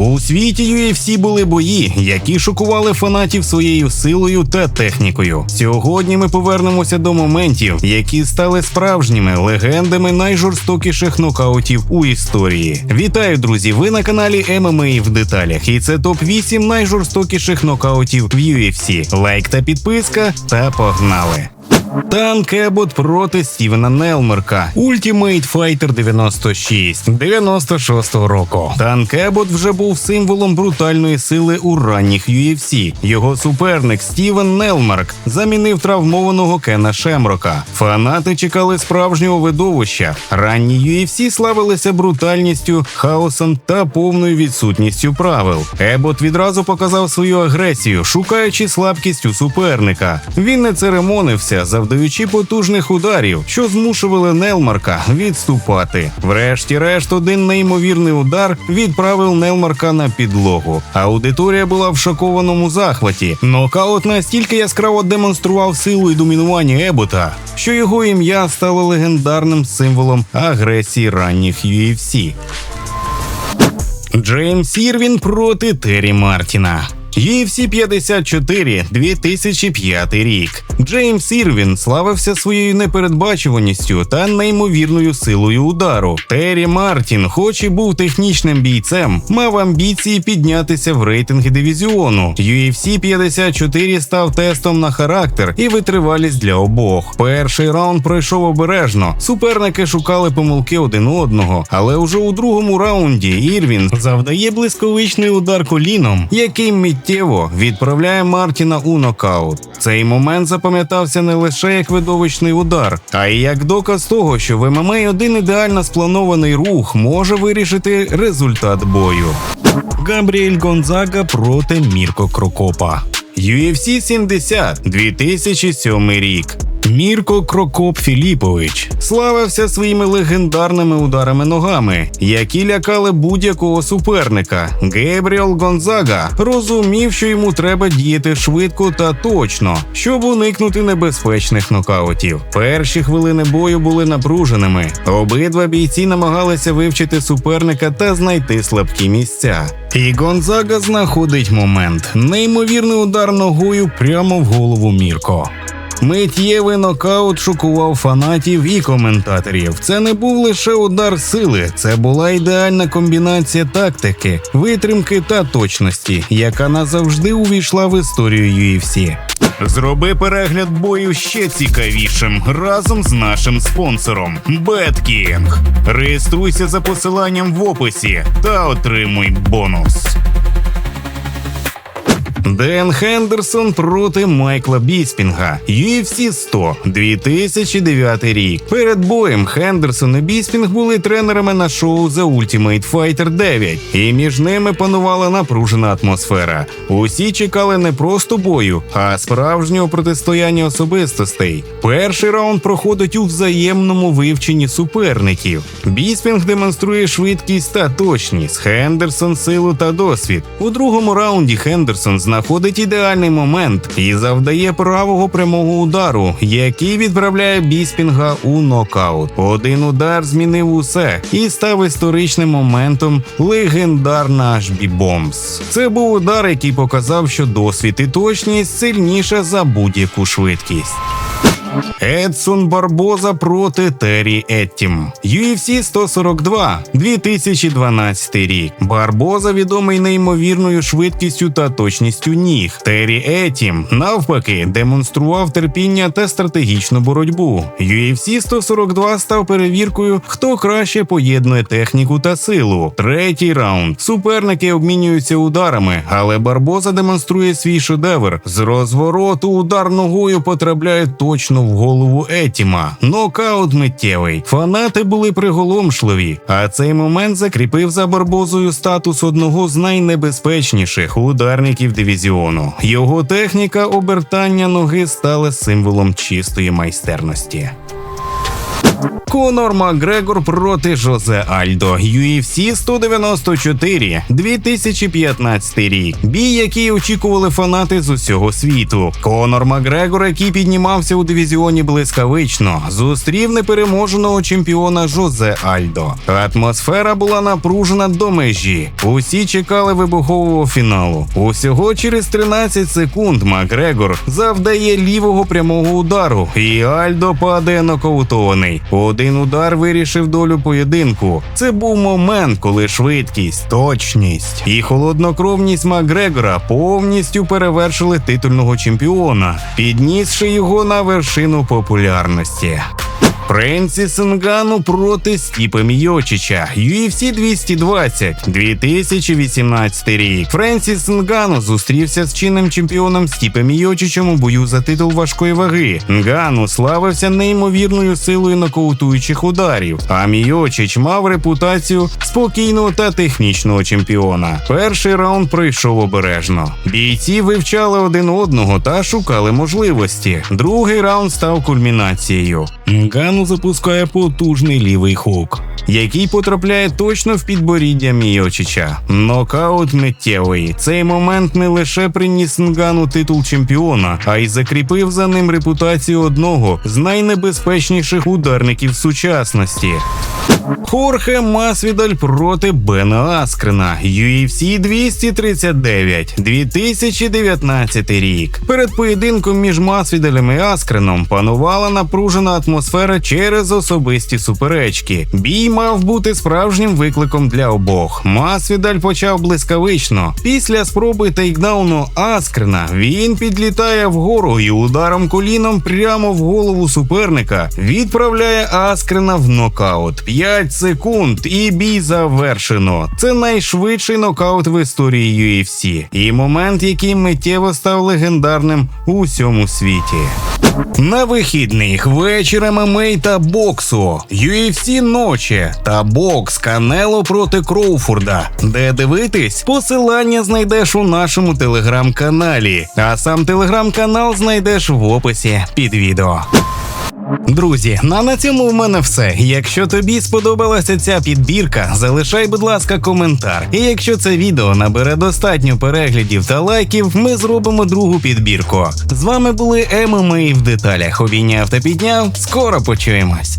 У світі UFC були бої, які шокували фанатів своєю силою та технікою. Сьогодні ми повернемося до моментів, які стали справжніми легендами найжорстокіших нокаутів у історії. Вітаю, друзі! Ви на каналі MMA в деталях, і це топ 8 найжорстокіших нокаутів в UFC. Лайк та підписка, та погнали! Танк Ебот проти Стівена Нелмерка. Ultimate Fighter 96 96-го року. Танк Ебот вже був символом брутальної сили у ранніх UFC. Його суперник Стівен Нелмерк замінив травмованого Кена Шемрока. Фанати чекали справжнього видовища. Ранні UFC славилися брутальністю, хаосом та повною відсутністю правил. Ебот відразу показав свою агресію, шукаючи слабкість у суперника. Він не церемонився, завдаючи потужних ударів, що змушували Нелмарка відступати. Врешті-решт, один неймовірний удар відправив Нелмарка на підлогу. Аудиторія була в шокованому захваті. Нокаут настільки яскраво демонстрував силу і домінування Ебота, що його ім'я стало легендарним символом агресії ранніх UFC. Джеймс Ірвін проти Террі Мартіна. UFC 54 2005 рік. Джеймс Ірвін славився своєю непередбачуваністю та неймовірною силою удару. Террі Мартін, хоч і був технічним бійцем, мав амбіції піднятися в рейтинги дивізіону. UFC 54 став тестом на характер і витривалість для обох. Перший раунд пройшов обережно. Суперники шукали помилки один одного, але уже у другому раунді Ірвін завдає блискавичний удар коліном, який миттєво відправляє Мартіна у нокаут. Цей момент запам'ятався не лише як видовищний удар, а й як доказ того, що в ММА один ідеально спланований рух може вирішити результат бою. Габріель Гонзага проти Мірко Крокопа. UFC 70 2007 рік. Мірко Крокоп Філіпович славився своїми легендарними ударами ногами, які лякали будь-якого суперника. Гебріел Гонзага розумів, що йому треба діяти швидко та точно, щоб уникнути небезпечних нокаутів. Перші хвилини бою були напруженими. Обидва бійці намагалися вивчити суперника та знайти слабкі місця. І Гонзага знаходить момент. Неймовірний удар ногою прямо в голову Мірко. Миттєвий нокаут шокував фанатів і коментаторів. Це не був лише удар сили, це була ідеальна комбінація тактики, витримки та точності, яка назавжди увійшла в історію UFC. Зроби перегляд бою ще цікавішим разом з нашим спонсором BetKing. Реєструйся за посиланням в описі та отримуй бонус. Ден Хендерсон проти Майкла Біспінга. UFC 100 2009 рік. Перед боєм Хендерсон і Біспінг були тренерами на шоу The Ultimate Fighter 9, і між ними панувала напружена атмосфера. Усі чекали не просто бою, а справжнього протистояння особистостей. Перший раунд проходить у взаємному вивченні суперників. Біспінг демонструє швидкість та точність. Хендерсон силу та досвід. У другому раунді Хендерсон знаходить ідеальний момент і завдає правого прямого удару, який відправляє Біспінга у нокаут. Один удар змінив усе і став історичним моментом легендарна HB Бомбс. Це був удар, який показав, що досвід і точність сильніша за будь-яку швидкість. Едсон Барбоза проти Террі Еттім. UFC 142 2012 рік. Барбоза відомий неймовірною швидкістю та точністю ніг. Террі Еттім, навпаки, демонстрував терпіння та стратегічну боротьбу. UFC 142 став перевіркою, хто краще поєднує техніку та силу. Третій раунд. Суперники обмінюються ударами, але Барбоза демонструє свій шедевр. З розвороту удар ногою потрапляє точно в голову Етіма. Нокаут миттєвий. Фанати були приголомшливі, а цей момент закріпив за Барбозою статус одного з найнебезпечніших ударників дивізіону. Його техніка обертання ноги стала символом чистої майстерності. Конор Макгрегор проти Жозе Альдо. UFC 194, 2015 рік. Бій, який очікували фанати з усього світу. Конор Макгрегор, який піднімався у дивізіоні блискавично, зустрів непереможеного чемпіона Жозе Альдо. Атмосфера була напружена до межі. Усі чекали вибухового фіналу. Усього через 13 секунд Макгрегор завдає лівого прямого удару, і Альдо падає нокаутований. Один удар вирішив долю поєдинку. Це був момент, коли швидкість, точність і холоднокровність Макгрегора повністю перевершили титульного чемпіона, піднісши його на вершину популярності. Френсіс Нгану проти Стіпа Мійочича. UFC 220, 2018 рік. Френсіс Нгану зустрівся з чинним чемпіоном Стіпом Мійочичем у бою за титул важкої ваги. Нгану славився неймовірною силою нокаутуючих ударів, а Мійочич мав репутацію спокійного та технічного чемпіона. Перший раунд пройшов обережно. Бійці вивчали один одного та шукали можливості. Другий раунд став кульмінацією. Нгану запускає потужний лівий хук, який потрапляє точно в підборіддя Мійочича. Нокаут миттєвий. Цей момент не лише приніс Нгану титул чемпіона, а й закріпив за ним репутацію одного з найнебезпечніших ударників сучасності. Хорхе Масвідаль проти Бена Аскрена. UFC 239, 2019 рік. Перед поєдинком між Масвідалем і Аскреном панувала напружена атмосфера через особисті суперечки. Бій мав бути справжнім викликом для обох. Масвідаль почав блискавично. Після спроби тейкдауну Аскрена він підлітає вгору і ударом коліном прямо в голову суперника відправляє Аскрена в нокаут. 5 секунд і бій завершено. Це найшвидший нокаут в історії UFC. І момент, який миттєво став легендарним у всьому світі. На вихідних вечір ММА та боксу, UFC ночі та бокс Канело проти Кроуфорда. Де дивитись? Посилання знайдеш у нашому телеграм-каналі, а сам телеграм-канал знайдеш в описі під відео. Друзі, на, на цьому в мене все. Якщо тобі сподобалася ця підбірка, залишай, будь ласка, коментар. І якщо це відео набере достатньо переглядів та лайків, ми зробимо другу підбірку. З вами були ММА в деталях. Обійняв та підняв. Скоро почуємось.